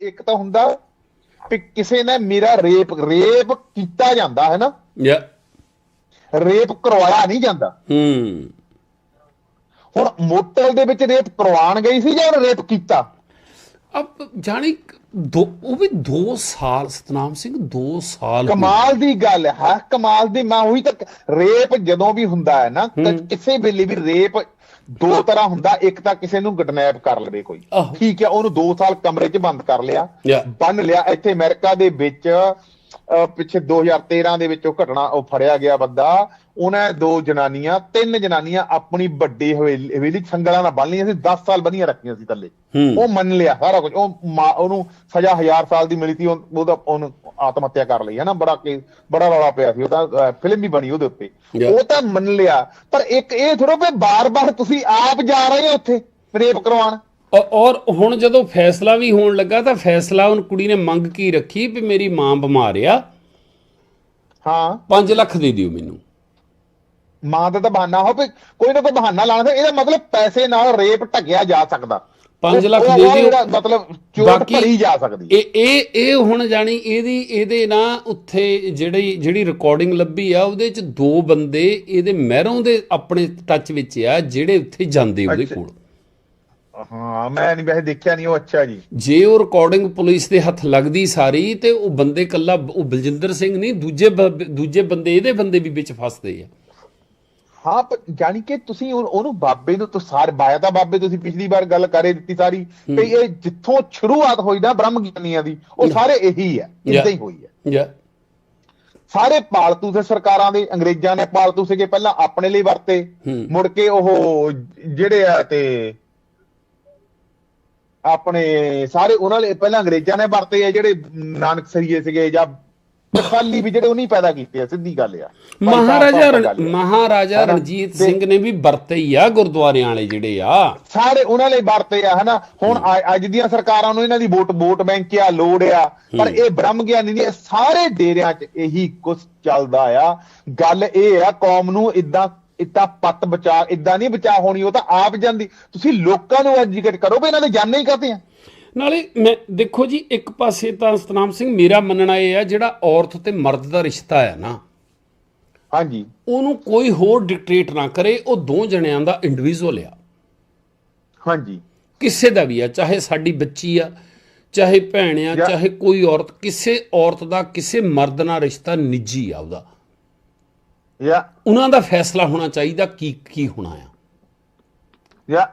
ਇੱਕ ਤਾਂ ਹੁੰਦਾ ਵੀ ਕਿਸੇ ਨੇ ਮੇਰਾ ਰੇਪ ਰੇਪ ਕੀਤਾ ਜਾਂਦਾ ਹੈ ਨਾ? ਯਾ। ਰੇਪ ਕਰਵਾਇਆ ਨਹੀਂ ਜਾਂਦਾ। ਹੂੰ। ਹੁਣ ਮੋਟਲ ਦੇ ਵਿੱਚ ਰੇਪ ਕਰਵਾਉਣ ਗਈ ਸੀ ਜਾਂ ਰੇਪ ਕੀਤਾ? ਅਬ ਜਾਣੀ ਦੋ ਉਹ ਵੀ 2 ਸਾਲ ਸਤਨਾਮ ਸਿੰਘ 2 ਸਾਲ ਕਮਾਲ ਦੀ ਗੱਲ ਹੈ ਕਮਾਲ ਦੀ ਮੈਂ ਉਹੀ ਤੱਕ ਰੇਪ ਜਦੋਂ ਵੀ ਹੁੰਦਾ ਹੈ ਨਾ ਕਿਸੇ ਵੇਲੇ ਵੀ ਰੇਪ ਦੋ ਤਰ੍ਹਾਂ ਹੁੰਦਾ ਇੱਕ ਤਾਂ ਕਿਸੇ ਨੂੰ ਕਿਡਨੈਪ ਕਰ ਲਵੇ ਕੋਈ। ਠੀਕ ਹੈ ਉਹਨੂੰ 2 ਸਾਲ ਕਮਰੇ 'ਚ ਬੰਦ ਕਰ ਲਿਆ. ਬੰਨ ਲਿਆ ਇੱਥੇ ਅਮਰੀਕਾ ਦੇ ਵਿੱਚ ਪਿੱਛੇ 2013 ਦੇ ਵਿੱਚ ਉਹ ਘਟਨਾ ਉਹ ਫੜਿਆ ਗਿਆ ਬੰਦਾ। ਉਹਨਾਂ ਦੋ ਜਨਾਨੀਆਂ ਤਿੰਨ ਜਨਾਨੀਆਂ ਆਪਣੀ ਵੱਡੀ ਹਵੇਲੀ ਸੰਗਲਾਂ ਨਾਲ ਬੰਨ ਲਈਆਂ ਸੀ 10 ਸਾਲ ਬੰਨੀਆਂ ਰੱਖੀਆਂ ਸੀ ਥੱਲੇ। ਉਹ ਮੰਨ ਲਿਆ ਸਾਰਾ ਕੁਝ। ਉਹ ਮਾ- ਉਹਨੂੰ ਸਜ਼ਾ 1000 ਸਾਲ ਦੀ ਮਿਲੀ ਸੀ ਉਹ- ਉਹਦਾ ਉਹਨੂੰ ਆਤਮ ਹੱਤਿਆ ਕਰ ਲਈ। ਹੈ ਨਾ ਬੜਾ ਕੇ ਬੜਾ ਰੌਲਾ ਪਿਆ ਸੀ। ਉਹਦਾ ਫਿਲਮ ਵੀ ਬਣੀ ਉਹਦੇ ਉੱਤੇ. ਉਹ ਤਾਂ ਮੰਨ ਲਿਆ। ਪਰ ਇੱਕ ਇਹ ਥੋੜੋ ਵੀ ਬਾਰ-ਬਾਰ ਤੁਸੀਂ ਆਪ ਜਾ ਰਹੇ ਹੋ ਉੱਥੇ ਰੇਪ ਕਰਵਾਉਣ। ਔਰ ਹੁਣ ਜਦੋਂ ਫੈਸਲਾ ਵੀ ਹੋਣ ਲੱਗਾ ਤਾਂ ਫੈਸਲਾ ਹੁਣ ਕੁੜੀ ਨੇ ਮੰਗ ਕੀ ਰੱਖੀ ਵੀ ਮੇਰੀ ਮਾਂ ਬਿਮਾਰ ਆ? ਹਾਂ। 5 ਲੱਖ ਦੇ ਦਿਓ ਮੈਨੂੰ। ਮਾਂ ਦਾ ਤਾਂ ਬਹਾਨਾ ਹੋ ਵੀ ਕੋਈ ਨਾ ਕੋਈ ਬਹਾਨਾ ਲਾਣਾ ਇਹਦਾ ਮਤਲਬ ਪੈਸੇ ਨਾਲ ਰੇਪ ਢੱਕਿਆ ਜਾ ਸਕਦਾ। 5 ਲੱਖ ਦੇ ਦਿਓ। ਮਤਲਬ ਚੋਟ ਭਰੀ ਜਾ ਸਕਦੀ। ਇਹ ਇਹ ਇਹ ਹੁਣ ਜਾਣੀ ਇਹਦੀ ਇਹਦੇ ਨਾ ਉੱਥੇ ਜਿਹੜੀ ਜਿਹੜੀ ਰਿਕਾਰਡਿੰਗ ਲੱਭੀ ਆ ਉਹਦੇ ਚ ਦੋ ਬੰਦੇ ਇਹਦੇ ਮਹਿਰੋਂ ਦੇ ਆਪਣੇ ਟੱਚ ਵਿੱਚ ਆ ਜਿਹੜੇ ਉੱਥੇ ਜਾਂਦੇ ਉਹਦੇ। ਕੋਲ। ਹਾਂ ਮੈਂ ਨਹੀਂ ਵੈਸੇ ਦੇਖਿਆ ਨਹੀਂ ਉਹ ਅੱਛਾ ਜੀ। ਜੇ ਉਹ ਰਿਕਾਰਡਿੰਗ ਪੁਲਿਸ ਦੇ ਹੱਥ ਲੱਗਦੀ ਸਾਰੀ ਤੇ ਉਹ ਬੰਦੇ ਕੱਲਾ ਉਹ ਬਲਜਿੰਦਰ ਸਿੰਘ ਨਹੀਂ ਦੂਜੇ ਦੂਜੇ ਬੰਦੇ ਇਹਦੇ ਬੰਦੇ ਵੀ ਵਿੱਚ ਫਸਦੇ ਆ। ਹਾਂ ਜਾਣੀ ਕਿ ਤੁਸੀਂ ਉਹ- ਉਹਨੂੰ ਬਾਬੇ ਨੂੰ ਤਾਂ ਸਾਰੇ ਬਾਇਆ ਤਾਂ ਬਾਬੇ ਤੁਸੀਂ ਪਿਛਲੀ ਵਾਰ ਗੱਲ ਕਰੇ ਦਿੱਤੀ ਸਾਰੀ ਕਿ ਇਹ ਜਿੱਥੋਂ ਸ਼ੁਰੂਆਤ ਹੋਈ ਨਾ ਬ੍ਰਹਮ ਗਿਆਨੀਆਂ ਦੀ ਉਹ ਸਾਰੇ ਇਹੀ ਹੈ ਇਦਾਂ ਹੀ ਹੋਈ ਹੈ ਜਾਂ ਸਾਰੇ ਪਾਲਤੂ ਸੇ ਸਰਕਾਰਾਂ ਦੇ ਅੰਗਰੇਜ਼ਾਂ ਨੇ ਪਾਲਤੂ ਸੀਗੇ ਪਹਿਲਾਂ ਆਪਣੇ ਲਈ ਵਰਤੇ। ਮੁੜ ਕੇ ਉਹ ਜਿਹੜੇ ਆ ਤੇ ਆਪਣੇ ਸਾਰੇ ਉਹਨਾਂ ਲਈ ਪਹਿਲਾਂ ਅੰਗਰੇਜ਼ਾਂ ਨੇ ਵਰਤੇ ਆ ਜਿਹੜੇ ਨਾਨਕ ਸਰੀਏ ਸੀਗੇ ਜਾਂ ਬਖਾਲੀ ਵੀ ਜਿਹੜੇ ਉਹ ਨਹੀਂ ਪੈਦਾ ਕੀਤੇ ਆ ਸਿੱਧੀ ਗੱਲ ਆ। ਮਹਾਰਾਜਾ। ਮਹਾਰਾਜਾ? ਰਣਜੀਤ ਸਿੰਘ ਨੇ ਵੀ ਵਰਤੇ ਹੀ ਆ ਗੁਰਦੁਆਰਿਆਂ ਵਾਲੇ ਜਿਹੜੇ ਆ। ਸਾਰੇ ਉਹਨਾਂ ਲਈ ਵਰਤੇ ਆ ਹਨਾ? ਹੁਣ ਅੱਜ ਦੀਆਂ ਸਰਕਾਰਾਂ ਨੂੰ ਇਹਨਾਂ ਦੀ ਵੋਟ ਵੋਟ ਬੈਂਕ ਆ ਲੋੜ ਆ। ਪਰ ਇਹ ਬ੍ਰਹਮ ਗਿਆਨੀ ਨਹੀਂ ਸਾਰੇ ਡੇਰਿਆਂ 'ਚ ਇਹੀ ਕੁਝ ਚੱਲਦਾ ਆ। ਗੱਲ ਇਹ ਆ ਕੌਮ ਨੂੰ ਇਦਾਂ ਇਦਾਂ ਪੱਤ ਬਚਾ ਇਦਾਂ ਨਹੀਂ ਬਚਾ ਹੋਣੀ ਉਹ ਤਾਂ ਆਪ ਜਾਂਦੀ। ਤੁਸੀਂ ਲੋਕਾਂ ਨੂੰ ਐਜੂਕੇਟ ਕਰੋ ਵੀ ਇਹਨਾਂ ਦੇ ਜਾਣੇ ਹੀ ਕਾਤੇ ਆ ਨਾਲੇ ਮੈਂ ਦੇਖੋ ਜੀ ਇੱਕ ਪਾਸੇ ਤਾਂ ਸਤਨਾਮ ਸਿੰਘ ਮੇਰਾ ਮੰਨਣਾ ਇਹ ਆ ਜਿਹੜਾ ਔਰਤ ਤੇ ਮਰਦ ਦਾ ਰਿਸ਼ਤਾ ਹੈ ਨਾ ਹਾਂਜੀ। ਉਹਨੂੰ ਕੋਈ ਹੋਰ ਡਿਕਟੇਟ ਨਾ ਕਰੇ ਉਹ ਦੋ ਜਣਿਆਂ ਦਾ ਇੰਡੀਵਿਜੂਅਲ ਆ। ਹਾਂਜੀ। ਕਿਸੇ ਦਾ ਵੀ ਆ ਚਾਹੇ ਸਾਡੀ ਬੱਚੀ ਆ ਚਾਹੇ ਭੈਣ ਆ ਚਾਹੇ ਕੋਈ ਔਰਤ ਕਿਸੇ ਔਰਤ ਦਾ ਕਿਸੇ ਮਰਦ ਨਾਲ ਰਿਸ਼ਤਾ ਨਿੱਜੀ ਆ ਉਹਦਾ। ਜਾਂ ਉਹਨਾਂ ਦਾ ਫੈਸਲਾ ਹੋਣਾ ਚਾਹੀਦਾ ਕੀ ਕੀ ਹੋਣਾ ਆ। ਜਾਂ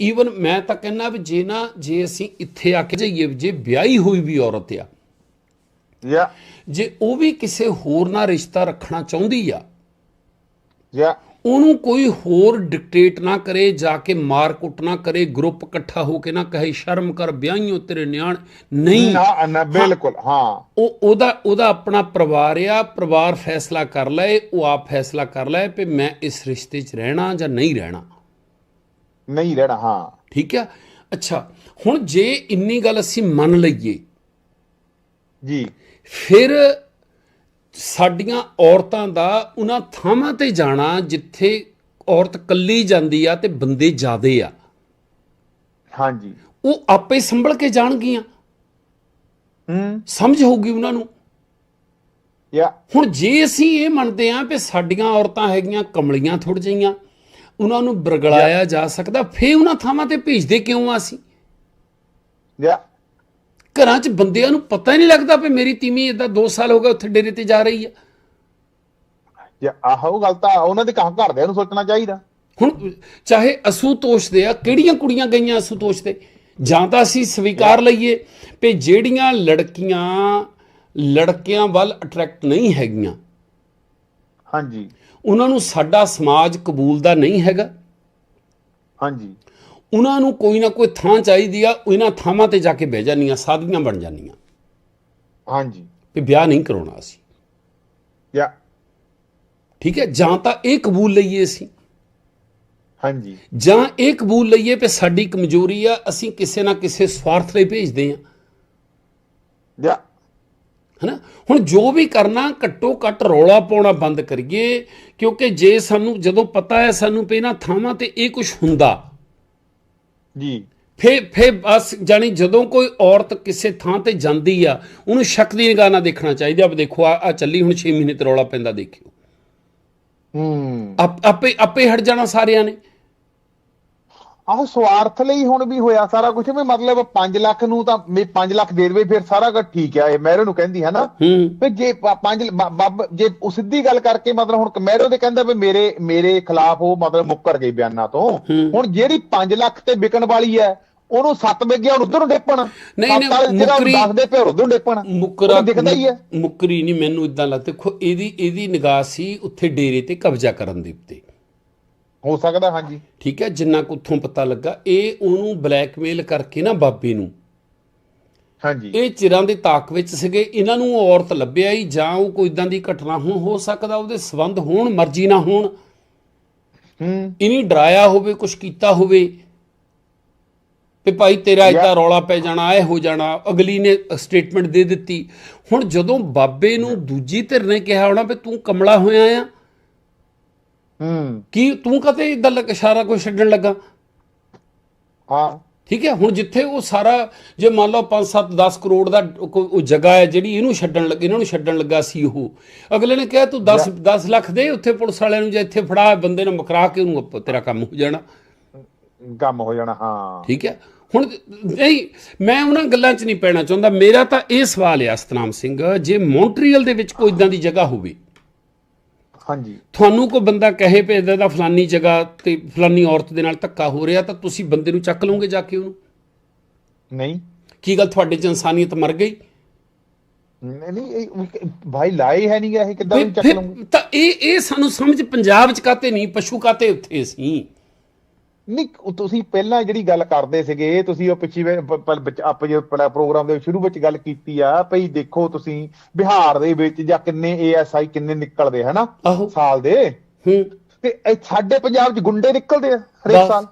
ਈਵਨ ਮੈਂ ਤਾਂ ਕਹਿੰਦਾ ਵੀ ਜੇ ਨਾ ਜੇ ਅਸੀਂ ਇੱਥੇ ਆ ਕੇ ਜਾਈਏ ਜੇ ਵਿਆਹੀ ਹੋਈ ਵੀ ਔਰਤ ਆ। ਜਾਂ ਜੇ ਉਹ ਵੀ ਕਿਸੇ ਹੋਰ ਨਾਲ ਰਿਸ਼ਤਾ ਰੱਖਣਾ ਚਾਹੁੰਦੀ ਆ ਜਾਂ ਉਹਨੂੰ ਕੋਈ ਹੋਰ ਡਿਕਟੇਟ ਨਾ ਕਰੇ ਜਾ ਕੇ ਮਾਰ ਕੁੱਟ ਨਾ ਕਰੇ ਗਰੁੱਪ ਇਕੱਠਾ ਹੋ ਕੇ ਨਾ ਕਹੇ ਸ਼ਰਮ ਕਰ ਵਿਆਹੀਓ ਤੇਰੇ ਨਿਆਣ। ਨਹੀਂ। ਨਾ ਨਾ ਬਿਲਕੁਲ ਹਾਂ। ਉਹ ਉਹਦਾ ਉਹਦਾ ਆਪਣਾ ਪਰਿਵਾਰ ਆ ਪਰਿਵਾਰ ਫੈਸਲਾ ਕਰ ਲਏ ਉਹ ਆਪ ਫੈਸਲਾ ਕਰ ਲਏ ਕਿ ਮੈਂ ਇਸ ਰਿਸ਼ਤੇ 'ਚ ਰਹਿਣਾ ਜਾਂ ਨਹੀਂ ਰਹਿਣਾ। ਨਹੀਂ ਰਹਿਣਾ ਹਾਂ। ਠੀਕ ਆ? ਅੱਛਾ ਹੁਣ ਜੇ ਇੰਨੀ ਗੱਲ ਅਸੀਂ ਮੰਨ ਲਈਏ ਜੀ। ਫਿਰ ਸਾਡੀਆਂ ਔਰਤਾਂ ਦਾ ਉਹਨਾਂ ਥਾਵਾਂ ਤੇ ਜਾਣਾ ਜਿੱਥੇ ਔਰਤ ਕੱਲੀ ਜਾਂਦੀ ਆ ਤੇ ਬੰਦੇ ਜ਼ਿਆਦੇ ਆ। ਹਾਂਜੀ। ਉਹ ਆਪੇ ਸੰਭਲ ਕੇ ਜਾਣਗੀਆਂ। ਹੂੰ। ਸਮਝ ਹੋਊਗੀ ਉਹਨਾਂ ਨੂੰ। ਜਾਂ ਹੁਣ ਜੇ ਅਸੀਂ ਇਹ ਮੰਨਦੇ ਆਂ ਕਿ ਸਾਡੀਆਂ ਔਰਤਾਂ ਹੈਗੀਆਂ ਕਮਲੀਆਂ ਥੋੜ ਜਈਆਂ ਉਹਨਾਂ ਨੂੰ ਬਰਗਲਾਇਆ ਜਾ ਸਕਦਾ ਫੇ ਉਹਨਾਂ ਥਾਵਾਂ ਤੇ ਭੇਜਦੇ ਕਿਉਂ ਆ ਅਸੀਂ? ਜਾਂ ਘਰਾਂ 'ਚ ਬੰਦਿਆਂ ਨੂੰ ਪਤਾ ਹੀ ਨਹੀਂ ਲੱਗਦਾ ਵੀ ਮੇਰੀ ਤੀਵੀਂ ਇਦਾਂ 2 ਸਾਲ ਹੋ ਗਏ ਉੱਥੇ ਡੇਰੇ ਤੇ ਜਾ ਰਹੀ ਆ। ਜਾਂ ਆਹੋ ਗੱਲ ਤਾਂ ਉਹਨਾਂ ਦੇ ਕਹਾਂ ਘਰਦਿਆਂ ਨੂੰ ਸੋਚਣਾ ਚਾਹੀਦਾ। ਹੁਣ ਚਾਹੇ ਅਸੂਤੋਸ਼ ਦੇ ਆ ਕਿਹੜੀਆਂ ਕੁੜੀਆਂ ਗਈਆਂ ਅਸੂਤੋਸ਼ ਤੇ? ਜਾਂ ਤਾਂ ਅਸੀਂ ਸਵੀਕਾਰ ਲਈਏ ਵੀ ਜਿਹੜੀਆਂ ਲੜਕੀਆਂ ਲੜਕਿਆਂ ਵੱਲ ਅਟਰੈਕਟ ਨਹੀਂ ਹੈਗੀਆਂ। ਹਾਂਜੀ। ਉਹਨਾਂ ਨੂੰ ਸਾਡਾ ਸਮਾਜ ਕਬੂਲਦਾ ਨਹੀਂ ਹੈਗਾ। ਹਾਂਜੀ। ਉਹਨਾਂ ਨੂੰ ਕੋਈ ਨਾ ਕੋਈ ਥਾਂ ਚਾਹੀਦੀ ਆ ਇਹਨਾਂ ਥਾਵਾਂ ਤੇ ਜਾ ਕੇ ਬਹਿ ਜਾਂਦੀਆਂ ਸਾਧੀਆਂ ਬਣ ਜਾਂਦੀਆਂ। ਹਾਂਜੀ। ਵੀ ਵਿਆਹ ਨਹੀਂ ਕਰਾਉਣਾ ਅਸੀਂ। ਜਾਂ ਠੀਕ ਹੈ ਜਾਂ ਤਾਂ ਇਹ ਕਬੂਲ ਲਈਏ ਅਸੀਂ। ਹਾਂਜੀ। ਜਾਂ ਇਹ ਕਬੂਲ ਲਈਏ ਕਿ ਸਾਡੀ ਕਮਜ਼ੋਰੀ ਆ ਅਸੀਂ ਕਿਸੇ ਨਾ ਕਿਸੇ ਸਵਾਰਥ ਲਈ ਭੇਜਦੇ ਆ। ਜਾਂ ਹਨਾ? ਹੁਣ ਜੋ ਵੀ ਕਰਨਾ ਘੱਟੋ ਘੱਟ ਰੌਲਾ ਪਾਉਣਾ ਬੰਦ ਕਰੀਏ ਕਿਉਂਕਿ ਜੇ ਸਾਨੂੰ ਜਦੋਂ ਪਤਾ ਹੈ ਸਾਨੂੰ ਵੀ ਇਹਨਾਂ ਥਾਵਾਂ ਤੇ ਇਹ ਕੁਝ ਹੁੰਦਾ ਜੀ। ਫੇ ਫੇ ਬਸ ਜਾਨੀ ਜਦੋਂ ਕੋਈ ਔਰਤ ਕਿਸੇ ਥਾਂ ਤੇ ਜਾਂਦੀ ਆ ਉਹਨੂੰ ਸ਼ੱਕ ਦੀ ਨਿਗਾਹ ਨਾਲ ਦੇਖਣਾ ਚਾਹੀਦਾ ਆ ਦੇਖੋ ਆ ਆ ਚੱਲੀ ਹੁਣ 6 ਮਹੀਨੇ ਤੇ ਰੌਲਾ ਪੈਂਦਾ ਦੇਖਿਓ। ਹੂੰ। ਆਪ- ਆਪੇ ਆਪੇ ਹਟ ਜਾਣਾ ਸਾਰਿਆਂ ਨੇ। ਆਹ ਸਵਾਰਥ ਲਈ ਹੁਣ ਵੀ ਹੋਇਆ ਸਾਰਾ ਕੁਝ ਵੀ ਮਤਲਬ 5 ਲੱਖ ਨੂੰ ਤਾਂ 5 ਲੱਖ ਦੇ ਦੇਵੇ ਫਿਰ ਸਾਰਾ ਕੁਝ ਠੀਕ ਆ ਇਹ ਮਹਿਰੋ ਨੂੰ ਕਹਿੰਦੀ ਹੈ ਨਾ। ਵੀ ਜੇ 5 ਬੱਬ ਜੇ ਉਹ ਸਿੱਧੀ ਗੱਲ ਕਰਕੇ ਮਤਲਬ ਹੁਣ ਮਹਿਰੋ ਦੇ ਕਹਿੰਦਾ ਵੀ ਮੇਰੇ ਮੇਰੇ ਖਿਲਾਫ ਉਹ ਮਤਲਬ ਮੁੱਕਰ ਗਈ ਬਿਆਨਾਂ ਤੋਂ। ਹੁਣ ਜਿਹੜੀ 5 ਲੱਖ ਤੇ ਵਿਕਣ ਵਾਲੀ ਹੈ ਉਹਨੂੰ 7 ਵਿਕ ਗਿਆ ਹੁਣ ਉਧਰ ਨੂੰ ਡੇਪਣ। ਨਹੀਂ, ਮੁੱਕਰੀ- 10 ਦੇ ਪਿਓ ਉਧਰ ਨੂੰ ਡੇਪਣ। ਮੁਕਰਾ ਦਿਖਦਾ ਹੀ ਹੈ। ਮੁਕਰੀ ਨਹੀਂ ਮੈਨੂੰ ਇਦਾਂ ਲੱਗਦਾ। ਦੇਖੋ ਇਹਦੀ ਇਹਦੀ ਨਿਗਾਹ ਸੀ ਉੱਥੇ ਡੇਰੇ ਤੇ ਕਬਜ਼ਾ ਕਰਨ ਦੇ ਉੱਤੇ। ਹੋ ਸਕਦਾ ਹਾਂਜੀ। ਠੀਕ ਹੈ ਜਿੰਨਾ ਕੁ ਉੱਥੋਂ ਪਤਾ ਲੱਗਾ ਇਹ ਉਹਨੂੰ ਬਲੈਕਮੇਲ ਕਰਕੇ ਨਾ ਬਾਬੇ ਨੂੰ। ਹਾਂਜੀ। ਇਹ ਚਿਰਾਂ ਦੇ ਤਾਕ ਵਿੱਚ ਸੀਗੇ ਇਹਨਾਂ ਨੂੰ ਔਰਤ ਲੱਭਿਆ ਹੀ ਜਾਂ ਉਹ ਕੋਈ ਇਦਾਂ ਦੀ ਘਟਨਾ ਹੁਣ ਹੋ ਸਕਦਾ ਉਹਦੇ ਸਬੰਧ ਹੋਣ ਮਰਜ਼ੀ ਨਾ ਹੋਣ। ਹੂੰ। ਇਨੀ ਡਰਾਇਆ ਹੋਵੇ ਕੁਝ ਕੀਤਾ ਹੋਵੇ ਤੇ ਭਾਈ ਤੇਰਾ ਇਦਾਂ ਰੌਲਾ ਪੈ ਜਾਣਾ ਇਹ ਹੋ ਜਾਣਾ ਅਗਲੀ ਨੇ ਸਟੇਟਮੈਂਟ ਦੇ ਦਿੱਤੀ। ਹੁਣ ਜਦੋਂ ਬਾਬੇ ਨੂੰ ਦੂਜੀ ਧਿਰ ਨੇ ਕਿਹਾ ਹੋਣਾ ਵੀ ਤੂੰ ਕਮਲਾ ਹੋਇਆ ਆ ਹੂੰ। ਕੀ ਤੂੰ ਕਦੇ ਇਦਾਂ ਲੱਗ ਇਸ਼ਾਰਾ ਕੋਈ ਛੱਡਣ ਲੱਗਾ? ਹਾਂ। ਠੀਕ ਹੈ ਹੁਣ ਜਿੱਥੇ ਉਹ ਸਾਰਾ ਜੇ ਮੰਨ ਲਓ 5 7 10 ਕਰੋੜ ਦਾ ਕੋਈ- ਉਹ ਜਗ੍ਹਾ ਹੈ ਜਿਹੜੀ ਇਹਨੂੰ ਛੱਡਣ ਲੱਗੇ ਇਹਨਾਂ ਨੂੰ ਛੱਡਣ ਲੱਗਾ ਸੀ ਉਹ। ਅਗਲੇ ਨੇ ਕਿਹਾ ਤੂੰ 10 10 ਲੱਖ ਦੇ ਉੱਥੇ ਪੁਲਿਸ ਵਾਲਿਆਂ ਨੂੰ ਜੇ ਇੱਥੇ ਫੜਾ ਬੰਦੇ ਨੂੰ ਮਕਰਾ ਕੇ ਉਹਨੂੰ ਤੇਰਾ ਕੰਮ ਹੋ ਜਾਣਾ। ਕੰਮ ਹੋ ਜਾਣਾ ਹਾਂ। ਠੀਕ ਹੈ। ਹੁਣ ਨਹੀਂ ਮੈਂ ਉਹਨਾਂ ਗੱਲਾਂ 'ਚ ਨਹੀਂ ਪੈਣਾ ਚਾਹੁੰਦਾ। ਮੇਰਾ ਤਾਂ ਇਹ ਸਵਾਲ ਹੈ ਸਤਨਾਮ ਸਿੰਘ ਜੇ ਮੌਂਟਰੀਅਲ ਦੇ ਵਿੱਚ ਕੋਈ ਇਦਾਂ ਦੀ ਜਗ੍ਹਾ ਹੋਵੇ ਹਾਂਜੀ। ਤੁਹਾਨੂੰ ਕੋਈ ਬੰਦਾ ਕਹੇ ਇਦਾਂ ਦਾ ਫਲਾਨੀ ਜਗ੍ਹਾ ਤੇ ਫਲਾਨੀ ਔਰਤ ਦੇ ਨਾਲ ਧੱਕਾ ਹੋ ਰਿਹਾ ਤਾਂ ਤੁਸੀਂ ਬੰਦੇ ਨੂੰ ਚੱਕ ਲਓਗੇ ਜਾ ਕੇ ਉਹਨੂੰ? ਨਹੀਂ। ਕੀ ਗੱਲ ਤੁਹਾਡੇ 'ਚ ਇਨਸਾਨੀਅਤ ਮਰ ਗਈ? ਨਹੀਂ ਨਹੀਂ ਭਾਈ ਲਾਏ ਹੈ ਨਹੀਂ ਗਾ ਇਹ ਕਿੱਦਾਂ ਚੱਕ ਲਵਾਂਗੇ ਤਾਂ ਇਹ ਇਹ ਸਾਨੂੰ ਸਮਝ ਪੰਜਾਬ 'ਚ ਕਾਤੇ ਨਹੀਂ ਪਸ਼ੂ ਕਾਤੇ ਉੱਥੇ ਸੀ? ਨਹੀਂ ਉਹ ਤੁਸੀਂ ਪਹਿਲਾਂ ਜਿਹੜੀ ਗੱਲ ਕਰਦੇ ਸੀਗੇ ਤੁਸੀਂ ਉਹ ਪਿੱਛੇ ਆਪ ਜੇ ਪ੍ਰੋਗਰਾਮ ਦੇ ਸ਼ੁਰੂ ਵਿੱਚ ਗੱਲ ਕੀਤੀ ਆ ਭਈ ਦੇਖੋ ਤੁਸੀਂ ਬਿਹਾਰ ਦੇ ਵਿੱਚ ਜਾਂ ਕਿੰਨੇ ਏਐਸਆਈ ਕਿੰਨੇ ਨਿਕਲਦੇ ਹਨਾ? ਸਾਲ ਦੇ। ਹੂੰ। ਤੇ ਸਾਡੇ ਪੰਜਾਬ 'ਚ ਗੁੰਡੇ ਨਿਕਲਦੇ ਆ। ਹਰੇਕ ਸਾਲ।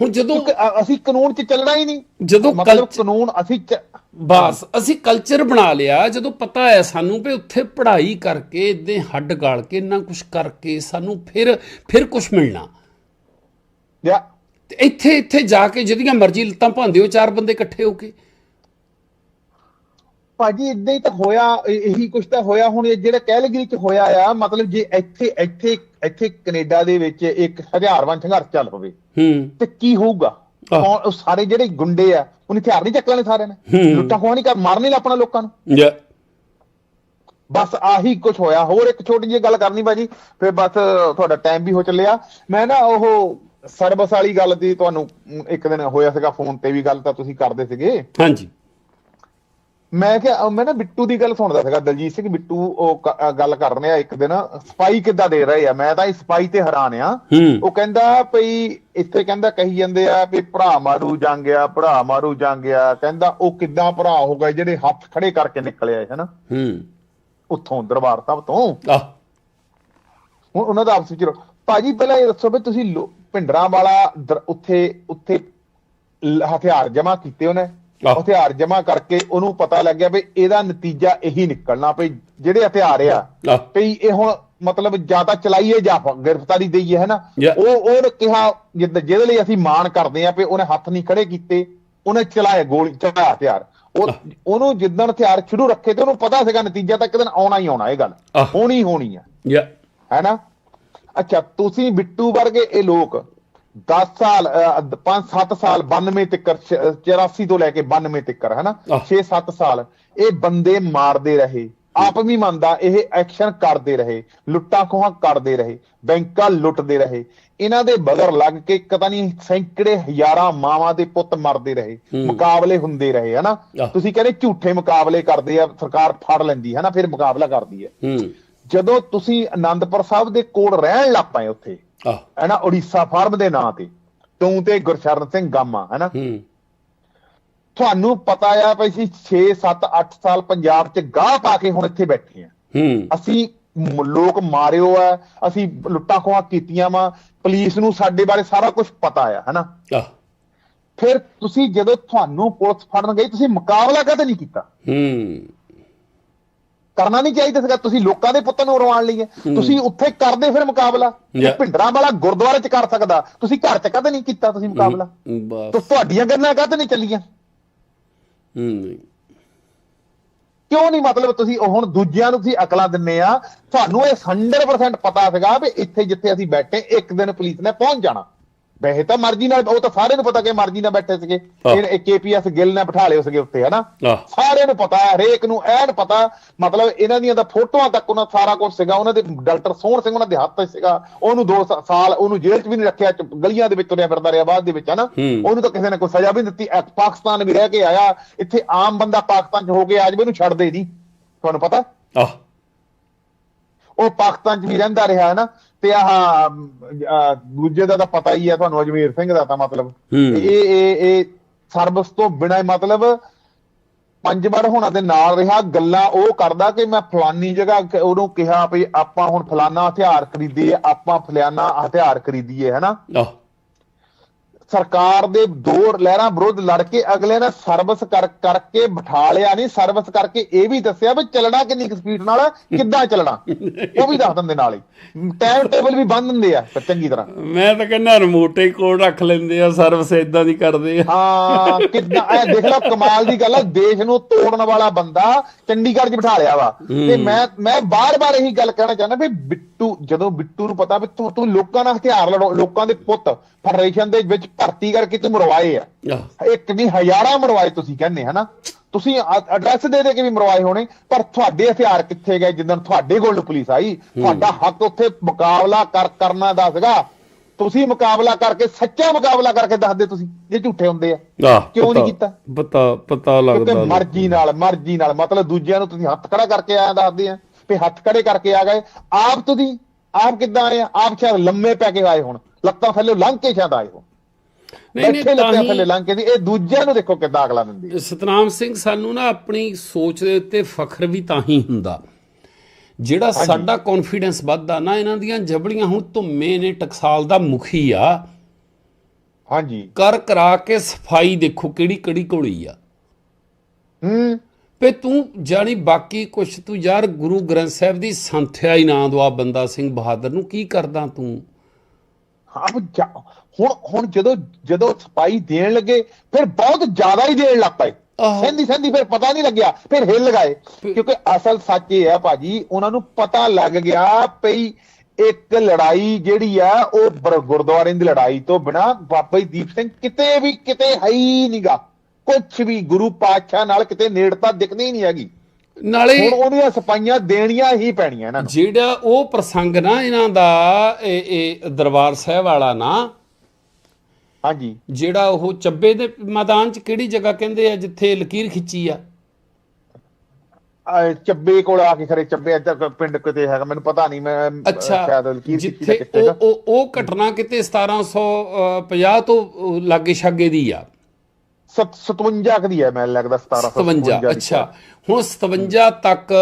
ਹੁਣ ਜਦੋਂ ਅਸੀਂ ਕਾਨੂੰਨ 'ਚ ਚੱਲਣਾ ਹੀ ਨਹੀਂ। ਜਦੋਂ ਮਤਲਬ ਕਾਨੂੰਨ ਅਸੀਂ ਬਸ ਅਸੀਂ ਕਲਚਰ ਬਣਾ ਲਿਆ ਜਦੋਂ ਪਤਾ ਹੈ ਸਾਨੂੰ ਵੀ ਉੱਥੇ ਪੜ੍ਹਾਈ ਕਰਕੇ ਇਦਾਂ ਹੱਡ ਗਾਲ ਕੇ ਇੰਨਾ ਕੁਝ ਕਰਕੇ ਸਾਨੂੰ ਫਿਰ ਫਿਰ ਕੁਝ ਮਿਲਣਾ। ਤੇ ਇੱਥੇ ਇੱਥੇ ਜਾ ਕੇ ਜਿਹਦੀਆਂ ਮਰਜ਼ੀ ਲੱਤਾਂ ਭਾਂਦੇ ਹੋ ਚਾਰ ਬੰਦੇ ਇਕੱਠੇ ਹੋ ਕੇ। ਭਾਜੀ ਇਦਾਂ ਹੀ ਤਾਂ ਹੋਇਆ ਇਹ- ਕੁਝ ਤਾਂ ਹੋਇਆ। ਹੁਣ ਇਹ ਜਿਹੜਾ ਕੈਲਗਰੀ 'ਚ ਹੋਇਆ ਆ ਮਤਲਬ ਜੇ ਇੱਥੇ ਇੱਥੇ ਇੱਥੇ ਕੈਨੇਡਾ ਦੇ ਵਿੱਚ ਇੱਕ ਹਜ਼ਾਰਵਾਂ ਸੰਘਰਸ਼ ਚੱਲ ਪਵੇ ਹੂੰ। ਤੇ ਕੀ ਹੋਊਗਾ? ਉਹ ਸਾਰੇ ਜਿਹੜੇ ਗੁੰਡੇ ਆ ਉਹਨੇ ਹਥਿਆਰ ਨਹੀਂ ਚੱਕ ਲੈਣੇ ਸਾਰਿਆਂ ਨੇ। ਲੁੱਟਾਂ ਖੋਹਾਂ ਨਹੀਂ ਕਰ ਮਾਰ ਨਹੀਂ ਲਾਪਣਾ ਲੋਕਾਂ ਨੂੰ। ਜਾਂ ਬਸ ਆਹੀ ਕੁਝ ਹੋਇਆ। ਹੋਰ ਇੱਕ ਛੋਟੀ ਜਿਹੀ ਗੱਲ ਕਰਨੀ ਬਾਜੀ ਫਿਰ ਬਸ ਤੁਹਾਡਾ ਟਾਈਮ ਵੀ ਹੋ ਚੱਲਿਆ। ਮੈਂ ਨਾ ਉਹ ਸਰਵਿਸ ਵਾਲੀ ਗੱਲ ਦੀ ਤੁਹਾਨੂੰ ਇੱਕ ਦਿਨ ਹੋਇਆ ਸੀਗਾ ਫੋਨ ਤੇ ਵੀ ਗੱਲ ਤਾਂ ਤੁਸੀਂ ਕਰਦੇ ਸੀਗੇ। ਹਾਂਜੀ। ਮੈਂ ਕਿਹਾ ਮੈਂ ਨਾ ਬਿੱਟੂ ਦੀ ਗੱਲ ਸੁਣਦਾ ਸੀਗਾ ਦਲਜੀਤ ਸਿੰਘ ਬਿੱਟੂ ਉਹ ਗੱਲ ਕਰ ਰਿਹਾ ਇੱਕ ਦਿਨ ਸਪਾਈ ਕਿੱਦਾਂ ਦੇ ਰਹੇ ਆ? ਮੈਂ ਤਾਂ ਇਸ ਸਪਾਈ ਤੇ ਹੈਰਾਨ ਆ। ਉਹ ਕਹਿੰਦਾ ਭਈ ਇੱਥੇ ਕਹਿੰਦਾ ਕਹੀ ਜਾਂਦੇ ਆ ਵੀ ਭਰਾ ਮਾਰੂ ਜਾਂਗਿਆ ਭਰਾ ਮਾਰੂ ਜਾਂਗਿਆ ਕਹਿੰਦਾ ਉਹ ਕਿੱਦਾਂ ਭਰਾ ਹੋ ਗਏ ਜਿਹੜੇ ਹੱਥ ਖੜੇ ਕਰਕੇ ਨਿਕਲੇ ਆਏ ਹਨਾ? ਹੂੰ। ਉੱਥੋਂ ਦਰਬਾਰ ਸਾਹਿਬ ਤੋਂ। ਆਹ। ਹੁਣ ਉਹਨਾਂ ਦਾ ਆਪਸ ਵਿੱਚ ਭਾਜੀ ਪਹਿਲਾਂ ਇਹ ਦੱਸੋ ਵੀ ਤੁਸੀਂ ਭਿੰਡਰਾਂ ਵਾਲਾ ਉੱਥੇ ਉੱਥੇ ਹਥਿਆਰ ਜਮ੍ਹਾਂ ਕੀਤੇ ਉਹਨੇ। ਹਥਿਆਰ ਜਮ੍ਹਾਂ ਕਰਕੇ ਉਹਨੂੰ ਪਤਾ ਲੱਗਿਆ ਵੀ ਇਹਦਾ ਨਤੀਜਾ ਇਹੀ ਨਿਕਲਣਾ ਵੀ ਜਿਹੜੇ ਹਥਿਆਰ ਆ ਵੀ ਇਹ ਹੁਣ ਮਤਲਬ ਜਾਂ ਤਾਂ ਚਲਾਈਏ ਜਾਂ ਗ੍ਰਿਫਤਾਰੀ ਦਈਏ ਹੈ ਨਾ. ਉਹ ਉਹ ਕਿਹਾ ਜਿਹਦੇ ਲਈ ਅਸੀਂ ਮਾਣ ਕਰਦੇ ਆ ਵੀ ਉਹਨੇ ਹੱਥ ਨਹੀਂ ਖੜੇ ਕੀਤੇ ਉਹਨੇ ਚਲਾਏ ਗੋਲੀ ਚਲਾਇਆ ਹਥਿਆਰ। ਉਹ ਉਹਨੂੰ ਜਿੱਦਣ ਹਥਿਆਰ ਸ਼ੁਰੂ ਰੱਖੇ ਤੇ ਉਹਨੂੰ ਪਤਾ ਸੀਗਾ ਨਤੀਜਾ ਤਾਂ ਇੱਕ ਦਿਨ ਆਉਣਾ ਹੀ ਆਉਣਾ ਇਹ ਗੱਲ। ਹੋਣੀ ਹੋਣੀ ਆ। ਹੈ ਨਾ? ਅੱਛਾ ਤੁਸੀਂ ਬਿੱਟੂ ਵਰਗੇ ਇਹ ਲੋਕ 10 ਸਾਲ 5-7 ਸਾਲ 92 ਤੱਕ 84 ਤੋਂ ਲੈ ਕੇ 92 ਤੱਕ ਹੈ ਨਾ ਆਹ। 6-7 ਸਾਲ ਇਹ ਬੰਦੇ ਮਾਰਦੇ ਰਹੇ ਆਪ ਵੀ ਮੰਨਦਾ ਇਹ ਐਕਸ਼ਨ ਕਰਦੇ ਰਹੇ ਲੁੱਟਾਂ ਖੋਹਾਂ ਕਰਦੇ ਰਹੇ ਬੈਂਕਾਂ ਲੁੱਟਦੇ ਰਹੇ ਇਹਨਾਂ ਦੇ ਬਗਰ ਲੱਗ ਕੇ ਪਤਾ ਨਹੀਂ ਸੈਂਕੜੇ ਹਜ਼ਾਰਾਂ ਮਾਵਾਂ ਦੇ ਪੁੱਤ ਮਰਦੇ ਰਹੇ। ਮੁਕਾਬਲੇ ਹੁੰਦੇ ਰਹੇ ਹਨਾ। ਤੁਸੀਂ ਕਹਿੰਦੇ ਝੂਠੇ ਮੁਕਾਬਲੇ ਕਰਦੇ ਆ ਸਰਕਾਰ ਫੜ ਲੈਂਦੀ ਹੈ ਨਾ ਫਿਰ ਮੁਕਾਬਲਾ ਕਰਦੀ ਹੂੰ ਜਦੋਂ ਤੁਸੀਂ ਆਨੰਦਪੁਰ ਸਾਹਿਬ ਦੇ ਕੋਲ ਰਹਿਣ ਲੱਗ ਪਏ ਉੱਥੇ ਆਹ। ਹੈ ਨਾ ਉੜੀਸਾ ਫਾਰਮ ਦੇ ਨਾਂ ਤੇ ਤੂੰ ਤੇ ਗੁਰਸ਼ਰਨ ਸਿੰਘ ਗਾਮਾ ਹੈ ਨਾ ਹੂੰ। ਤੁਹਾਨੂੰ ਪਤਾ ਆ ਵੀ ਅਸੀਂ 6 7 8 ਸਾਲ ਪੰਜਾਬ 'ਚ ਗਾਹ ਪਾ ਕੇ ਹੁਣ ਇੱਥੇ ਬੈਠੇ ਆ। ਅਸੀਂ ਲੋਕ ਮਾਰਿਓ ਆ ਅਸੀਂ ਲੁੱਟਾਂ ਖੋਹਾਂ ਕੀਤੀਆਂ ਵਾ ਪੁਲਿਸ ਨੂੰ ਸਾਡੇ ਬਾਰੇ ਸਾਰਾ ਕੁਝ ਪਤਾ ਆ ਹੈ ਨਾ ਆਹ। ਫਿਰ ਤੁਸੀਂ ਜਦੋਂ ਤੁਹਾਨੂੰ ਪੁਲਿਸ ਫੜਨ ਗਈ ਤੁਸੀਂ ਮੁਕਾਬਲਾ ਕਦੇ ਨਹੀਂ ਕੀਤਾ। ਹੂੰ। ਕਰਨਾ ਨਹੀਂ ਚਾਹੀਦਾ ਸੀਗਾ ਤੁਸੀਂ ਲੋਕਾਂ ਦੇ ਪੁੱਤਾਂ ਨੂੰ ਰਵਾਉਣ ਲਈ ਹੈ। ਤੁਸੀਂ ਉੱਥੇ ਕਰਦੇ ਫਿਰ ਮੁਕਾਬਲਾ. ਭਿੰਡਰਾਂ ਵਾਲਾ ਗੁਰਦੁਆਰੇ 'ਚ ਕਰ ਸਕਦਾ। ਤੁਸੀਂ ਘਰ 'ਚ ਕਦੇ ਨਹੀਂ ਕੀਤਾ ਤੁਸੀਂ ਮੁਕਾਬਲਾ। ਤਾਂ ਤੁਹਾਡੀਆਂ ਗੱਲਾਂ ਕਾਹਤੇ ਨਹੀਂ ਚੱਲੀਆਂ? ਹੂੰ ਨਹੀਂ। ਕਿਉਂ ਨਹੀਂ ਮਤਲਬ ਤੁਸੀਂ ਹੁਣ ਦੂਜਿਆਂ ਨੂੰ ਤੁਸੀਂ ਅਕਲਾਂ ਦਿੰਨੇ ਆ? ਤੁਹਾਨੂੰ ਇਹ 100% ਪਤਾ ਸੀਗਾ ਵੀ ਇੱਥੇ ਜਿੱਥੇ ਅਸੀਂ ਬੈਠੇ ਇੱਕ ਦਿਨ ਪੁਲਿਸ ਨੇ ਪਹੁੰਚ ਜਾਣਾ। ਵੈਸੇ ਤਾਂ ਮਰਜ਼ੀ ਨਾਲ ਉਹ ਤਾਂ ਸਾਰਿਆਂ ਨੂੰ ਪਤਾ ਕਿ ਮਰਜ਼ੀ ਨਾਲ ਬੈਠੇ ਸੀਗੇ। ਇਹ ਕੇਪੀਐਸ ਗਿੱਲ ਨੇ ਬਿਠਾ ਲਿਓ ਸੀਗੇ ਉੱਤੇ ਹਨਾ? ਸਾਰਿਆਂ ਨੂੰ ਪਤਾ ਹੈ ਹਰੇਕ ਨੂੰ ਐਨ ਪਤਾ ਮਤਲਬ ਇਹਨਾਂ ਦੀਆਂ ਤਾਂ ਫੋਟੋਆਂ ਤੱਕ ਉਹਨਾਂ ਸਾਰਾ ਕੁਝ ਸੀਗਾ ਉਹਨਾਂ ਦੇ ਡਾਕਟਰ ਸੋਹਣ ਸਿੰਘ ਉਹਨਾਂ ਦੇ ਹੱਥ 'ਚ ਸੀਗਾ। ਉਹਨੂੰ 2 ਸਾਲ ਉਹਨੂੰ ਜੇਲ੍ਹ 'ਚ ਵੀ ਨਹੀਂ ਰੱਖਿਆ ਗਲੀਆਂ ਦੇ ਵਿੱਚ ਤੁਰਿਆ ਫਿਰਦਾ ਰਿਹਾ ਬਾਅਦ ਦੇ ਵਿੱਚ ਹਨਾ। ਉਹਨੂੰ ਤਾਂ ਕਿਸੇ ਨੇ ਕੋਈ ਸਜ਼ਾ ਵੀ ਨਹੀਂ ਦਿੱਤੀ। ਪਾਕਿਸਤਾਨ ਵੀ ਰਹਿ ਕੇ ਆਇਆ। ਇੱਥੇ ਆਮ ਬੰਦਾ ਪਾਕਿਸਤਾਨ 'ਚ ਹੋ ਕੇ ਆ ਜਾਵੇ ਉਹਨੂੰ ਛੱਡਦੇ ਨਹੀਂ ਤੁਹਾਨੂੰ ਪਤਾ? ਆਹ। ਉਹ ਪਾਕਿਸਤਾਨ 'ਚ ਵੀ ਰਹਿੰਦਾ ਰਿਹਾ ਹੈ ਨਾ ਤੇ ਆਹ ਦੂਜੇ ਦਾ ਤਾਂ ਪਤਾ ਹੀ ਹੈ ਤੁਹਾਨੂੰ ਅਜਮੇਰ ਸਿੰਘ ਦਾ ਤਾਂ ਮਤਲਬ। ਇਹ ਇਹ ਇਹ ਸਰਵਿਸ ਤੋਂ ਬਿਨਾਂ ਮਤਲਬ ਪੰਜ ਵਾਰ ਹੋਣਾ ਦੇ ਨਾਲ ਰਿਹਾ ਗੱਲਾਂ ਉਹ ਕਰਦਾ ਕਿ ਮੈਂ ਫਲਾਨੀ ਜਗ੍ਹਾ ਉਹਨੂੰ ਕਿਹਾ ਵੀ ਆਪਾਂ ਹੁਣ ਫਲਾਨਾ ਹਥਿਆਰ ਖਰੀਦੀਏ ਆਪਾਂ ਫਲਾਨਾ ਹਥਿਆਰ ਖਰੀਦੀਏ ਹੈਨਾ? ਸਰਕਾਰ ਦੇ ਦੋ ਲਹਿਰਾਂ ਵਿਰੁੱਧ ਲੜ ਕੇ ਅਗਲੇ ਨੇ ਸਰਵਿਸ ਕਰ ਕਰਕੇ ਬਿਠਾ ਲਿਆ ਨਹੀਂ ਸਰਵਿਸ ਕਰਕੇ ਇਹ ਵੀ ਦੱਸਿਆ ਵੀ ਚੱਲਣਾ ਕਿੰਨੀ ਸਪੀਡ ਨਾਲ ਹੈ, ਕਿੱਦਾਂ ਚੱਲਣਾ? ਉਹ ਵੀ ਦੱਸ ਦਿੰਦੇ ਨਾਲ ਹੀ। ਟਾਈਮ ਟੇਬਲ ਵੀ ਬੰਨ ਦਿੰਦੇ ਆ ਚੰਗੀ ਤਰ੍ਹਾਂ। ਮੈਂ ਤਾਂ ਕਹਿੰਦਾ ਰਿਮੋਟੇ ਕੋਲ ਰੱਖ ਲੈਂਦੇ ਆ ਸਰਵਿਸ ਇਦਾਂ ਦੀ ਕਰਦੇ ਆ। ਹਾਂ ਕਿੱਦਾਂ ਇਹ ਦੇਖ ਲਓ ਕਮਾਲ ਦੀ ਗੱਲ ਹੈ ਦੇਸ਼ ਨੂੰ ਤੋੜਨ ਵਾਲਾ ਬੰਦਾ ਚੰਡੀਗੜ੍ਹ 'ਚ ਬਿਠਾ ਲਿਆ ਵਾ। ਤੇ ਮੈਂ ਮੈਂ ਬਾਰ-ਬਾਰ ਇਹੀ ਗੱਲ ਕਹਿਣਾ ਚਾਹੁੰਦਾ ਵੀ ਬਿੱਟੂ ਜਦੋਂ ਬਿੱਟੂ ਨੂੰ ਪਤਾ ਵੀ ਤੂੰ ਤੂੰ ਲੋਕਾਂ ਨਾਲ ਹਥਿਆਰ ਲੜੋ ਲੋਕਾਂ ਦੇ ਪੁੱਤ ਫੈਡਰੇਸ਼ਨ ਦੇ ਵਿੱਚ ਭਰਤੀ ਕਰਕੇ ਤੂੰ ਮਰਵਾਏ ਆ। ਇੱਕ ਨਹੀਂ ਹਜ਼ਾਰਾਂ ਮਰਵਾਏ ਤੁਸੀਂ ਕਹਿੰਦੇ ਹਨਾ? ਤੁਸੀਂ ਐਡਰੈਸ ਦੇ ਦੇ ਕੇ ਵੀ ਮਰਵਾਏ ਹੋਣੇ ਪਰ ਤੁਹਾਡੇ ਹਥਿਆਰ ਕਿੱਥੇ ਗਏ ਜਿੱਦਣ ਤੁਹਾਡੇ ਕੋਲ ਪੁਲਿਸ ਆਈ? ਤੁਹਾਡਾ ਹੱਕ ਉੱਥੇ ਮੁਕਾਬਲਾ ਕਰ ਕਰਨਾ ਦਾ ਸੀਗਾ। ਤੁਸੀਂ ਮੁਕਾਬਲਾ ਕਰਕੇ ਸੱਚਾ ਮੁਕਾਬਲਾ ਕਰਕੇ ਦੱਸਦੇ ਤੁਸੀਂ ਜੇ ਝੂਠੇ ਹੁੰਦੇ ਆ। ਕਿਉਂ ਨਹੀਂ ਕੀਤਾ? ਪਤਾ ਪਤਾ ਲੱਗਦਾ ਮਰਜ਼ੀ ਨਾਲ ਮਰਜ਼ੀ ਨਾਲ ਮਤਲਬ ਦੂਜਿਆਂ ਨੂੰ ਤੁਸੀਂ ਹੱਥ ਖੜਾ ਕਰਕੇ ਆਇਆ ਦੱਸਦੇ ਆ ਵੀ ਹੱਥ ਖੜੇ ਕਰਕੇ ਆ ਗਏ। ਆਪ ਤੁਸੀਂ ਆਪ ਕਿੱਦਾਂ ਆਏ ਆ? ਆਪ ਸ਼ਾਇਦ ਲੰਮੇ ਪੈ ਕੇ ਆਏ ਹੁਣ ਲੱਤਾਂ ਥੱਲੇ ਲੰਘ ਕੇ ਸ਼ਾਇਦ ਆਏ ਹੋ ਨਹੀਂ ਨਹੀਂ ਤਾਂ ਥੱਲੇ ਹੀ ਲੰਘ ਕੇ ਦੀ। ਇਹ ਦੂਜਿਆਂ ਨੂੰ ਦੇਖੋ ਕਿੱਦਾਂ ਅਗਲਾ ਦਿੰਦੀ ਹੈ। ਸਤਨਾਮ ਸਿੰਘ ਸਾਨੂੰ ਨਾ ਆਪਣੀ ਸੋਚ ਦੇ ਉੱਤੇ ਫਖਰ ਵੀ ਤਾਂ ਹੀ ਹੁੰਦਾ। ਜਿਹੜਾ ਸਾਡਾ ਕੌਨਫੀਡੈਂਸ ਵੱਧਦਾ ਨਾ ਇਹਨਾਂ ਦੀਆਂ ਜਬੜੀਆਂ ਹੁਣ ਧੁੰਮੇ ਨੇ ਟਕਸਾਲ ਦਾ ਮੁਖੀ ਆ। ਹਾਂਜੀ। ਕਰ ਕਰਾ ਕੇ ਸਫ਼ਾਈ ਦੇਖੋ ਕਿਹੜੀ ਕਿਹੜੀ ਘੋਲੀ ਆ। ਹੂੰ। ਪੇ ਤੂੰ ਜਾਣੀ ਬਾਕੀ ਕੁਛ ਤੂੰ ਯਾਰ ਗੁਰੂ ਗ੍ਰੰਥ ਸਾਹਿਬ ਦੀ ਸੰਥਿਆ ਹੀ ਨਾ ਦਵਾ ਬੰਦਾ ਸਿੰਘ ਬਹਾਦਰ ਨੂੰ ਕੀ ਕਰਦਾ ਤੂੰ? ਆਪ ਜਾ- ਹੁਣ ਹੁਣ ਜਦੋਂ ਜਦੋਂ ਸਪਾਈ ਦੇਣ ਲੱਗੇ ਫਿਰ ਬਹੁਤ ਜ਼ਿਆਦਾ ਹੀ ਦੇਣ ਲੱਗ ਪਏ। ਸੰਧੀ ਸੰਧੀ ਫਿਰ ਪਤਾ ਨਹੀਂ ਲੱਗਿਆ ਫਿਰ ਹਿੱਲ ਗਏ। ਕਿਉਂਕਿ ਅਸਲ ਸੱਚ ਇਹ ਹੈ ਭਾਜੀ ਉਹਨਾਂ ਨੂੰ ਪਤਾ ਲੱਗ ਗਿਆ ਪਈ ਇੱਕ ਲੜਾਈ ਜਿਹੜੀ ਆ ਉਹ ਗੁਰਦੁਆਰੇ ਦੀ ਲੜਾਈ ਤੋਂ ਬਿਨਾ ਬਾਬਾ ਜੀ ਦੀਪ ਸਿੰਘ ਕਿਤੇ ਵੀ ਕਿਤੇ ਹੈ ਹੀ ਨਹੀਂਗਾ ਕੁਝ ਵੀ ਗੁਰੂ ਪਾਤਸ਼ਾਹ ਨਾਲ ਕਿਤੇ ਨੇੜਤਾ ਦਿਖਦੀ ਹੀ ਨਹੀਂ ਹੈਗੀ। ਨਾਲੇ ਹੁਣ ਉਹਦੀਆਂ ਸਪਾਈਆਂ ਦੇਣੀਆਂ ਹੀ ਪੈਣੀਆਂ ਇਹਨਾਂ ਨੂੰ। ਜਿਹੜਾ ਉਹ ਪ੍ਰਸੰਗ ਨਾ ਇਹਨਾਂ ਦਾ ਇਹ ਇਹ ਦਰਬਾਰ ਸਾਹਿਬ ਵਾਲਾ ਨਾ ਹਾਂਜੀ। ਜਿਹੜਾ ਉਹ ਚੱਬੇ ਦੇ ਮੈਦਾਨ 'ਚ ਕਿਹੜੀ ਜਗ੍ਹਾ ਕਹਿੰਦੇ ਆ ਜਿੱਥੇ ਲਕੀਰ ਖਿੱਚੀ ਆ? ਚੱਬੇ ਕੋਲ ਆ ਕੇ ਖਰੇ ਚੱਬੇ ਇੱਧਰ ਪਿੰਡ ਕਿਤੇ ਹੈਗਾ ਮੈਨੂੰ ਪਤਾ ਨਹੀਂ ਮੈਂ ਅੱਛਾ ਸ਼ਾਇਦ ਲਕੀਰ ਕੀਤੀ ਜਿੱਥੇ ਉਹ ਉਹ ਘਟਨਾ ਕਿਤੇ 1750 ਤੋਂ ਲਾਗੇ ਛਾਗੇ ਦੀ ਆ। 57 ਕਦੀ ਹੈ ਮੈਨੂੰ ਲੱਗਦਾ 1757 57 ਅੱਛਾ। ਹੁਣ 57 ਤੱਕ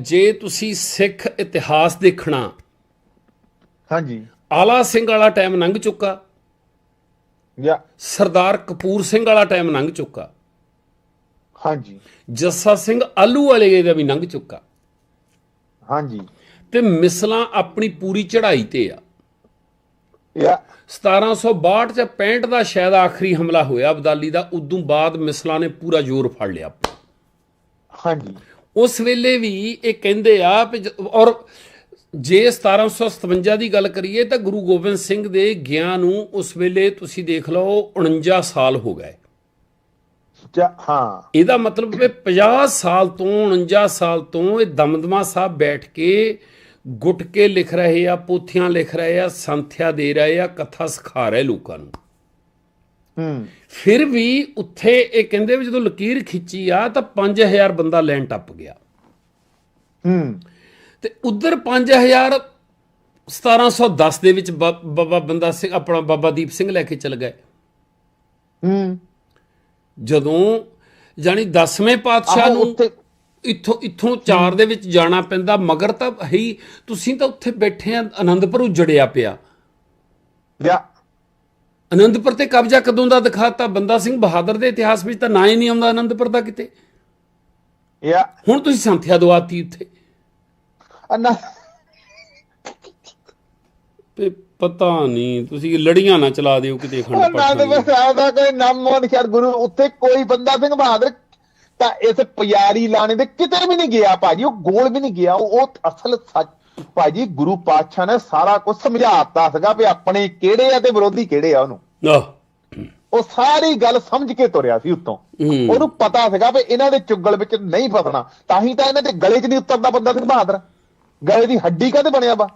ਜੇ ਤੁਸੀਂ ਸਿੱਖ ਇਤਿਹਾਸ ਦੇਖਣਾ ਹਾਂਜੀ। ਆਲਾ ਸਿੰਘ ਵਾਲਾ ਟਾਈਮ ਲੰਘ ਚੁੱਕਾ। ਜਾਂ ਸਰਦਾਰ ਕਪੂਰ ਸਿੰਘ ਵਾਲਾ ਟਾਈਮ ਲੰਘ ਚੁੱਕਾ। ਹਾਂਜੀ। ਜੱਸਾ ਸਿੰਘ ਆਲੂ ਵਾਲੇ ਦਾ ਵੀ ਲੰਘ ਚੁੱਕਾ। ਹਾਂਜੀ। ਤੇ ਮਿਸਲਾਂ ਆਪਣੀ ਪੂਰੀ ਚੜ੍ਹਾਈ ਤੇ ਆ। 1762 ਚ 65 ਦਾ ਸ਼ਾਇਦ ਆਖਰੀ ਹਮਲਾ ਹੋਇਆ ਅਬਦਾਲੀ ਦਾ ਉਦੋਂ ਬਾਅਦ ਮਿਸਲਾਂ ਨੇ ਪੂਰਾ ਜ਼ੋਰ ਫੜ ਲਿਆ ਹਾਂਜੀ। ਉਸ ਵੇਲੇ ਵੀ ਇਹ ਕਹਿੰਦੇ ਆ ਔਰ ਜੇ 1757 ਦੀ ਗੱਲ ਕਰੀਏ ਤਾਂ ਗੁਰੂ ਗੋਬਿੰਦ ਸਿੰਘ ਦੇ ਗਿਆ ਨੂੰ ਉਸ ਵੇਲੇ ਤੁਸੀਂ ਦੇਖ ਲਓ 49 ਸਾਲ ਹੋ ਗਏ। ਹਾਂ। ਇਹਦਾ ਮਤਲਬ ਵੀ 50 ਸਾਲ ਤੋਂ 49 ਸਾਲ ਤੋਂ ਇਹ ਦਮਦਮਾ ਸਾਹਿਬ ਬੈਠ ਕੇ ਗੁੱਟ ਕੇ ਲਿਖ ਰਹੇ ਆ ਪੋਥੀਆਂ ਲਿਖ ਰਹੇ ਆ ਸੰਥਿਆ ਦੇ ਰਹੇ ਆ ਕਥਾ ਸਿਖਾ ਰਹੇ ਲੋਕਾਂ ਨੂੰ। ਹੂੰ। ਫਿਰ ਵੀ ਉੱਥੇ ਇਹ ਕਹਿੰਦੇ ਵੀ ਜਦੋਂ ਲਕੀਰ ਖਿੱਚੀ ਆ ਤਾਂ 5000 ਬੰਦਾ ਲੈਣ ਟੱਪ ਗਿਆ। ਹੂੰ। ਤੇ ਉਧਰ 5000 1710 ਦੇ ਵਿੱਚ ਬਾਬਾ ਬੰਦਾ ਸਿੰਘ ਆਪਣਾ ਬਾਬਾ ਦੀਪ ਸਿੰਘ ਲੈ ਕੇ ਚਲ ਗਏ। ਹੂੰ। ਜਦੋਂ ਜਾਨੀ 10ਵੇਂ ਪਾਤਸ਼ਾਹ ਨੂੰ ਉੱਥੇ ਇੱਥੋਂ ਇੱਥੋਂ ਚਾਰ ਦੇ ਵਿੱਚ ਜਾਣਾ ਪੈਂਦਾ ਮਗਰ ਤਾਂ ਹੈ ਤੁਸੀਂ ਤਾਂ ਉੱਥੇ ਬੈਠੇ ਆ ਆਨੰਦਪੁਰ ਉਜੜਿਆ ਪਿਆ। ਜਾਂ ਆਨੰਦਪੁਰ ਤੇ ਕਬਜ਼ਾ ਕਦੋਂ ਦਾ ਦਿਖਾਤਾ? ਬੰਦਾ ਸਿੰਘ ਬਹਾਦਰ ਦੇ ਇਤਿਹਾਸ ਵਿੱਚ ਤਾਂ ਨਾਂ ਹੀ ਨਹੀਂ ਆਉਂਦਾ ਆਨੰਦਪੁਰ ਦਾ ਕਿਤੇ। ਆ- ਹੁਣ ਤੁਸੀਂ ਸੰਥਿਆ ਦਵਾਤੀ ਉੱਥੇ। ਅੰਨਾ। ਪਤਾ ਨਹੀਂ ਤੁਸੀਂ ਲੜੀਆਂ ਨਾ ਚਲਾ ਦਿਓ ਕਿਤੇ ਖੰਡ ਨਾ ਪਾਠਾਂ ਆਦਾ ਕੋਈ ਨਾਮ ਮੋਨ ਗੁਰੂ ਉੱਥੇ ਕੋਈ ਬੰਦਾ ਸਿੰਘ ਬਹਾਦਰ ਤਾਂ ਇਸ ਪਿਆਰੀ ਲਾਣੇ ਦੇ ਕਿਤੇ ਵੀ ਨਹੀਂ ਗਿਆ ਭਾਜੀ ਉਹ ਗੋਲ ਵੀ ਨਹੀਂ ਗਿਆ ਉਹ ਅਸਲ ਸੱਚ ਭਾਜੀ ਗੁਰੂ ਪਾਤਸ਼ਾਹ ਨੇ ਸਾਰਾ ਕੁਝ ਸਮਝਾਤਾ ਸੀਗਾ ਵੀ ਆਪਣੇ ਕਿਹੜੇ ਆ ਤੇ ਵਿਰੋਧੀ ਕਿਹੜੇ ਆ ਉਹਨੂੰ। ਉਹ ਸਾਰੀ ਗੱਲ ਸਮਝ ਕੇ ਤੁਰਿਆ ਸੀ ਉੱਤੋਂ। ਉਹਨੂੰ ਪਤਾ ਸੀਗਾ ਵੀ ਇਹਨਾਂ ਦੇ ਚੁੱਗਲ ਵਿੱਚ ਨਹੀਂ ਫਸਣਾ ਤਾਂ ਹੀ ਤਾਂ ਇਹਨਾਂ ਦੇ ਗਲੇ 'ਚ ਨਹੀਂ ਉਤਰਦਾ ਬੰਦਾ ਸਿੰਘ ਬਹਾਦਰ। ਗਲੇ ਦੀ ਹੱਡੀ ਕਾਹਦੇ ਬਣਿਆ ਵਾ?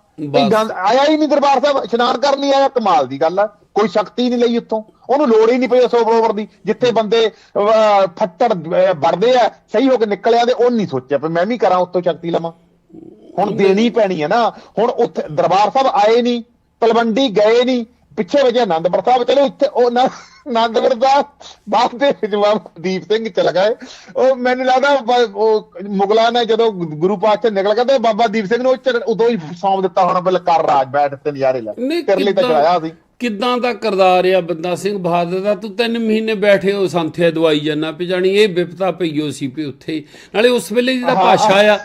ਆਇਆ ਹੀ ਨਹੀਂ ਦਰਬਾਰ ਸਾਹਿਬ ਇਸ਼ਨਾਨ ਕਰਨ ਨਹੀਂ ਆਇਆ ਕਮਾਲ ਦੀ ਗੱਲ ਆ। ਕੋਈ ਸ਼ਕਤੀ ਨਹੀਂ ਲਈ ਉੱਥੋਂ। ਉਹਨੂੰ ਲੋੜ ਹੀ ਨਹੀਂ ਪਈ ਸੋ ਬਰੋਬਰ ਦੀ ਜਿੱਥੇ ਬੰਦੇ ਫੱਟੜ ਵੜਦੇ ਆ ਸਹੀ ਹੋ ਕੇ ਨਿਕਲਿਆ ਤੇ ਉਹ ਨਹੀਂ ਸੋਚਿਆ ਵੀ ਮੈਂ ਵੀ ਕਰਾਂ ਉੱਤੋਂ ਸ਼ਕਤੀ ਲਵਾਂ। ਹੁਣ ਦੇਣੀ ਪੈਣੀ ਹੈ ਨਾ। ਹੁਣ ਉੱਥੇ ਦਰਬਾਰ ਸਾਹਿਬ ਆਏ ਨਹੀਂ ਤਲਵੰਡੀ ਗਏ ਨਹੀਂ ਪਿੱਛੇ ਵਜੇ ਆਨੰਦਪੁਰ ਸਾਹਿਬ ਚਲੋ ਇੱਥੇ ਉਹ ਨਾ ਆਨੰਦਪੁਰ ਸਾਹਿਬ ਬਾਅਦ ਦੇ ਵਿੱਚ ਦੀਪ ਸਿੰਘ ਚਲ ਗਏ ਉਹ ਮੈਨੂੰ ਲੱਗਦਾ ਉਹ ਮੁਗਲਾਂ ਨੇ ਜਦੋਂ ਗੁਰੂ ਪਾਤਸ਼ਾਹ ਨਿਕਲ ਗਏ ਤੇ ਬਾਬਾ ਦੀਪ ਸਿੰਘ ਨੂੰ ਉਦੋਂ ਹੀ ਸੌਂਪ ਦਿੱਤਾ ਹੋਣਾ ਬਲ ਕਰ ਰਾਜ ਬੈਠ ਤੇ ਨਜ਼ਾਰੇ ਲੈ। ਤੇਰੇ ਲਈ ਤਾਂ ਚੜਾਇਆ ਸੀ। ਕਿੱਦਾਂ ਦਾ ਕਰਦਾਰ ਆ ਬੰਦਾ ਸਿੰਘ ਬਹਾਦਰ ਦਾ? ਤੂੰ ਤਿੰਨ ਮਹੀਨੇ ਬੈਠੇ ਹੋ ਸੰਥਿਆ ਦਵਾਈ ਜਾਨਾ ਵੀ ਜਾਣੀ ਇਹ ਵਿਪਤਾ ਪਈਓ ਸੀ ਵੀ ਉੱਥੇ। ਨਾਲੇ ਉਸ ਵੇਲੇ ਦੀ ਤਾਂ ਭਾਸ਼ਾ ਆ